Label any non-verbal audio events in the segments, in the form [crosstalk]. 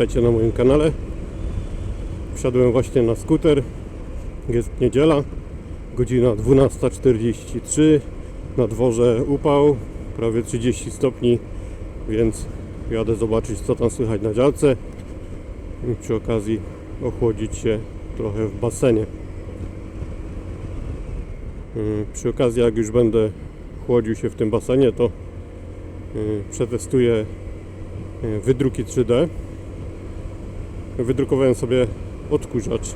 Witajcie na moim kanale. Wsiadłem właśnie na skuter. Jest niedziela, godzina 12.43. Na dworze upał, prawie 30 stopni, więc jadę zobaczyć co tam słychać na działce. I przy okazji ochłodzić się trochę w basenie. Yy, Przy okazji jak już będę chłodził się w tym basenie, to yy, przetestuję yy, wydruki 3D. Wydrukowałem sobie odkurzacz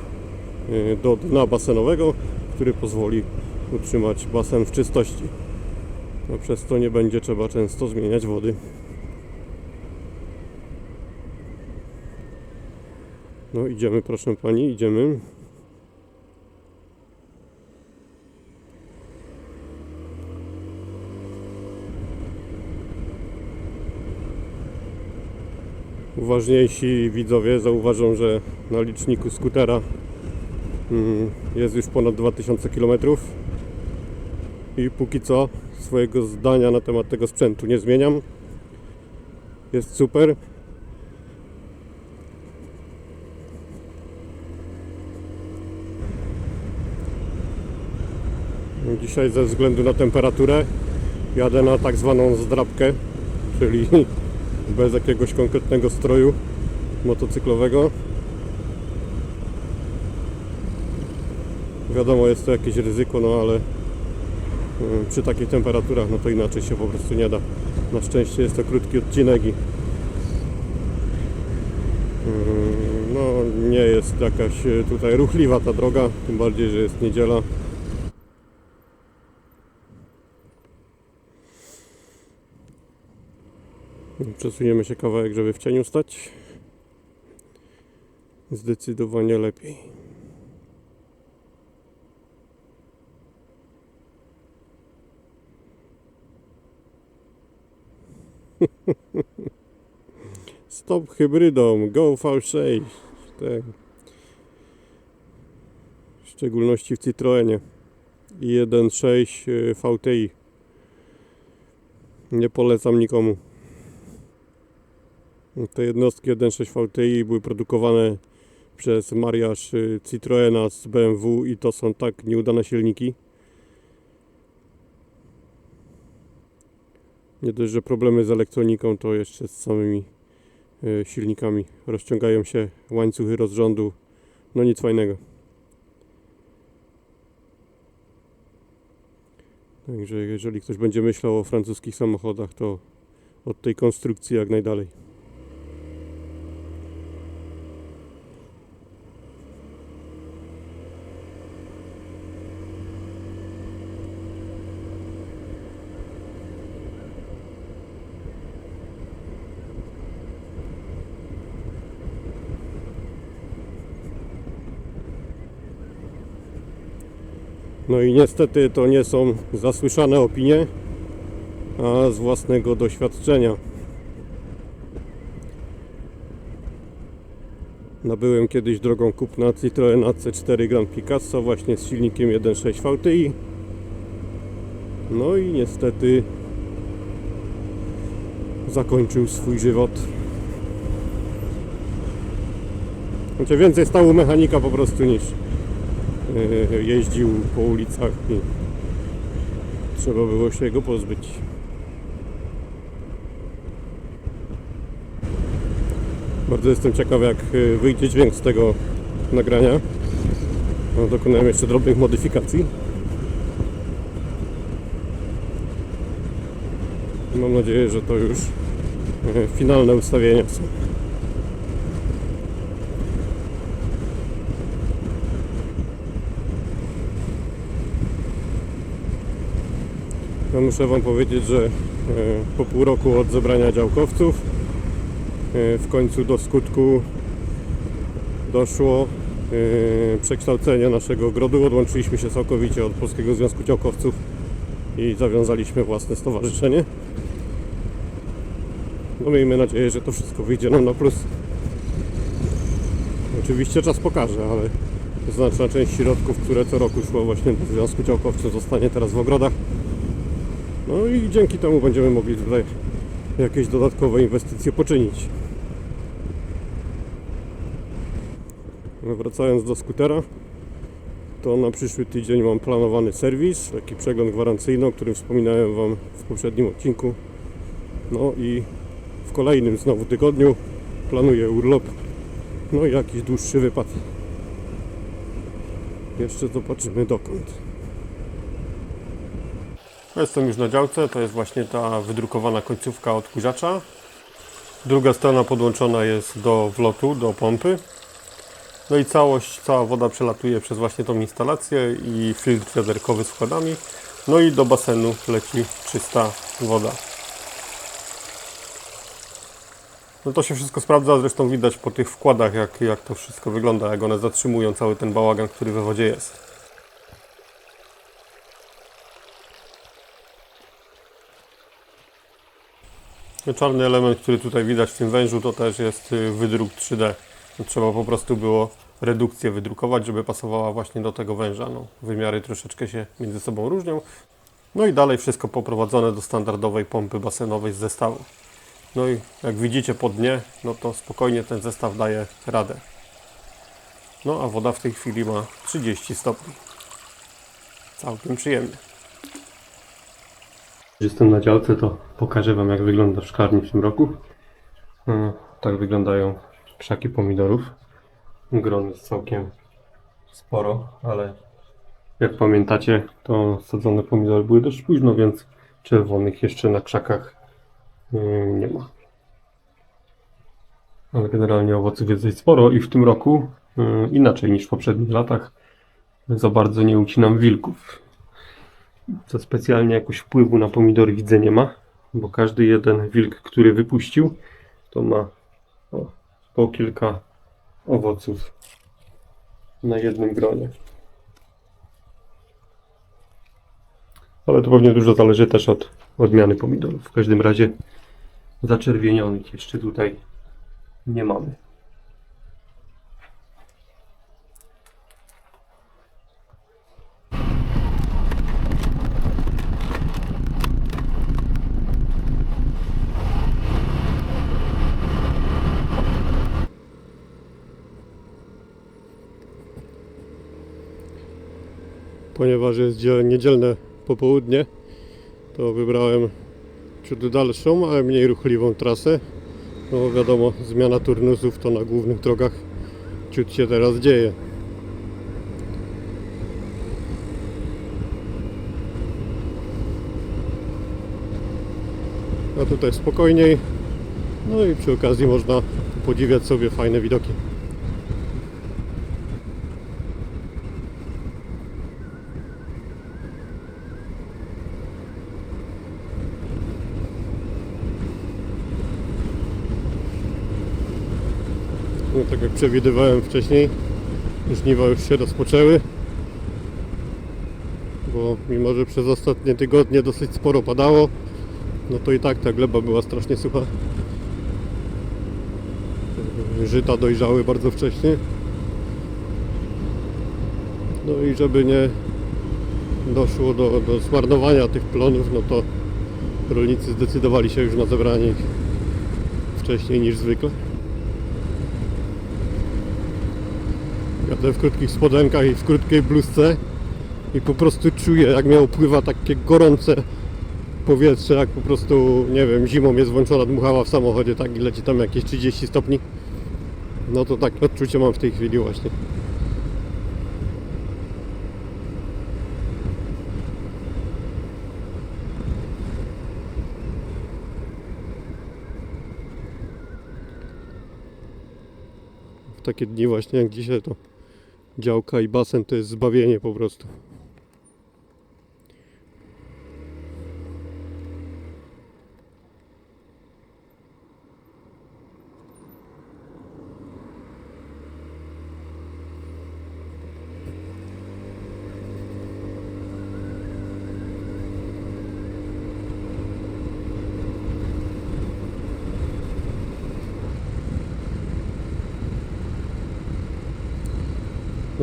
yy, do dna basenowego, który pozwoli utrzymać basen w czystości. No, przez to nie będzie trzeba często zmieniać wody. No idziemy proszę pani, idziemy. Uważniejsi widzowie zauważą, że na liczniku skutera mm, jest już ponad 2000 km i póki co swojego zdania na temat tego sprzętu nie zmieniam. Jest super. Dzisiaj ze względu na temperaturę jadę na tak zwaną zdrabkę, czyli bez jakiegoś konkretnego stroju motocyklowego. Wiadomo, jest to jakieś ryzyko, no ale y, przy takich temperaturach, no to inaczej się po prostu nie da. Na szczęście jest to krótki odcinek i y, no nie jest jakaś y, tutaj ruchliwa ta droga, tym bardziej, że jest niedziela. Przesuniemy się kawałek, żeby w cieniu stać. Zdecydowanie lepiej. [laughs] Stop hybrydom, go V6. Tak. W szczególności w Citroenie. i 1.6 y, VTI. Nie polecam nikomu. Te jednostki 1.6 VTI były produkowane przez mariaż y, Citroena z BMW i to są tak nieudane silniki. Nie dość, że problemy z elektroniką, to jeszcze z samymi y, silnikami. Rozciągają się łańcuchy rozrządu. No nic fajnego. Także jeżeli ktoś będzie myślał o francuskich samochodach, to od tej konstrukcji jak najdalej. No i niestety to nie są zasłyszane opinie, a z własnego doświadczenia. Nabyłem kiedyś drogą kupna Citroena C4 Grand Picasso właśnie z silnikiem 1.6 VTI. No i niestety zakończył swój żywot. Znaczy więcej stało mechanika po prostu niż jeździł po ulicach i trzeba było się go pozbyć. Bardzo jestem ciekaw jak e, wyjdzie dźwięk z tego nagrania. No, dokonałem jeszcze drobnych modyfikacji. Mam nadzieję, że to już e, finalne ustawienia są. Ja muszę Wam powiedzieć, że e, po pół roku od zebrania działkowców e, w końcu do skutku doszło e, przekształcenie naszego ogrodu. Odłączyliśmy się całkowicie od Polskiego Związku Działkowców i zawiązaliśmy własne stowarzyszenie. No miejmy nadzieję, że to wszystko wyjdzie nam na plus. Oczywiście czas pokaże, ale znaczna część środków, które co roku szło właśnie do Związku Działkowców zostanie teraz w ogrodach. No i dzięki temu będziemy mogli tutaj jakieś dodatkowe inwestycje poczynić. Wracając do skutera, to na przyszły tydzień mam planowany serwis, taki przegląd gwarancyjny, o którym wspominałem Wam w poprzednim odcinku. No i w kolejnym znowu tygodniu planuję urlop, no i jakiś dłuższy wypad. Jeszcze zobaczymy dokąd. Jestem już na działce, to jest właśnie ta wydrukowana końcówka odkurzacza. Druga strona podłączona jest do wlotu, do pompy. No i całość, cała woda przelatuje przez właśnie tą instalację i filtr wiaderkowy z wkładami. No i do basenu leci czysta woda. No to się wszystko sprawdza, zresztą widać po tych wkładach, jak, jak to wszystko wygląda, jak one zatrzymują cały ten bałagan, który we wodzie jest. Czarny element, który tutaj widać w tym wężu, to też jest y, wydruk 3D. No, Trzeba po prostu było redukcję wydrukować, żeby pasowała właśnie do tego węża. No, wymiary troszeczkę się między sobą różnią. No i dalej wszystko poprowadzone do standardowej pompy basenowej z zestawu. No i jak widzicie po dnie, no to spokojnie ten zestaw daje radę. No a woda w tej chwili ma 30 stopni. Całkiem przyjemnie. Jestem na działce, to pokażę Wam jak wygląda w szklarni w tym roku. No, tak wyglądają krzaki pomidorów. Gron jest całkiem sporo, ale jak pamiętacie, to sadzone pomidory były dość późno, więc czerwonych jeszcze na krzakach yy, nie ma. Ale generalnie owoców jest dość sporo i w tym roku yy, inaczej niż w poprzednich latach za bardzo nie ucinam wilków. Co specjalnie jakoś wpływu na pomidory widzę nie ma, bo każdy jeden wilk, który wypuścił, to ma o, po kilka owoców na jednym gronie. Ale to pewnie dużo zależy też od odmiany pomidorów. W każdym razie zaczerwienionych jeszcze tutaj nie mamy. Ponieważ jest dzie- niedzielne popołudnie, to wybrałem ciut dalszą, ale mniej ruchliwą trasę. No wiadomo, zmiana turnusów to na głównych drogach ciut się teraz dzieje. A tutaj spokojniej. No i przy okazji można podziwiać sobie fajne widoki. No tak jak przewidywałem wcześniej, żniwa już się rozpoczęły. Bo mimo, że przez ostatnie tygodnie dosyć sporo padało, no to i tak ta gleba była strasznie sucha. Żyta dojrzały bardzo wcześnie. No i żeby nie doszło do, do zmarnowania tych plonów, no to rolnicy zdecydowali się już na zebranie ich wcześniej niż zwykle. W krótkich spodenkach i w krótkiej bluzce i po prostu czuję jak mnie opływa takie gorące powietrze, jak po prostu, nie wiem, zimą jest włączona dmuchała w samochodzie, tak i leci tam jakieś 30 stopni. No to tak odczucie mam w tej chwili właśnie. Takie dni właśnie jak dzisiaj to działka i basen to jest zbawienie po prostu.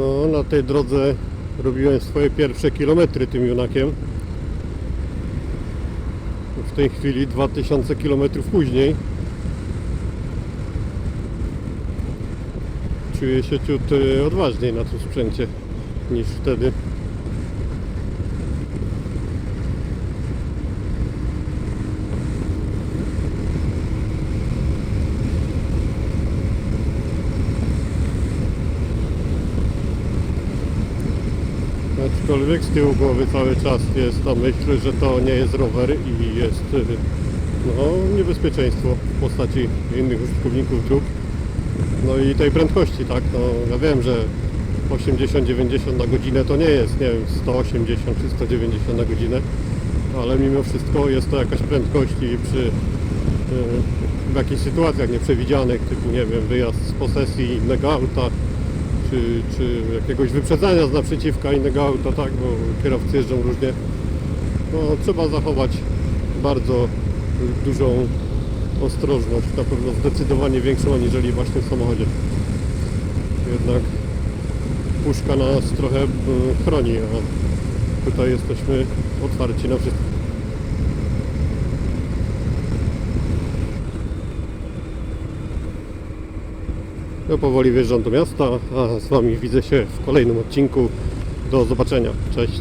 No, na tej drodze robiłem swoje pierwsze kilometry tym junakiem. W tej chwili 2000 km później. czuję się ciut y, odważniej na tym sprzęcie niż wtedy. Aczkolwiek z tyłu głowy cały czas jest ta myśl, że to nie jest rower i jest y, no, niebezpieczeństwo w postaci innych użytkowników dróg. No i tej prędkości, tak? No, ja wiem, że 80-90 na godzinę to nie jest, nie wiem, 180 czy 190 na godzinę, ale mimo wszystko jest to jakaś prędkość i przy y, w jakichś sytuacjach nieprzewidzianych, typu nie wiem, wyjazd z posesji innego auta, czy, czy jakiegoś wyprzedzania z naprzeciwka innego auta, tak, bo kierowcy jeżdżą różnie, no trzeba zachować bardzo dużą ostrożność, na pewno zdecydowanie większą aniżeli właśnie w samochodzie. Jednak puszka nas trochę e, chroni, a tutaj jesteśmy otwarci na wszystko. Ja powoli wjeżdżam do miasta, a z Wami widzę się w kolejnym odcinku. Do zobaczenia. Cześć.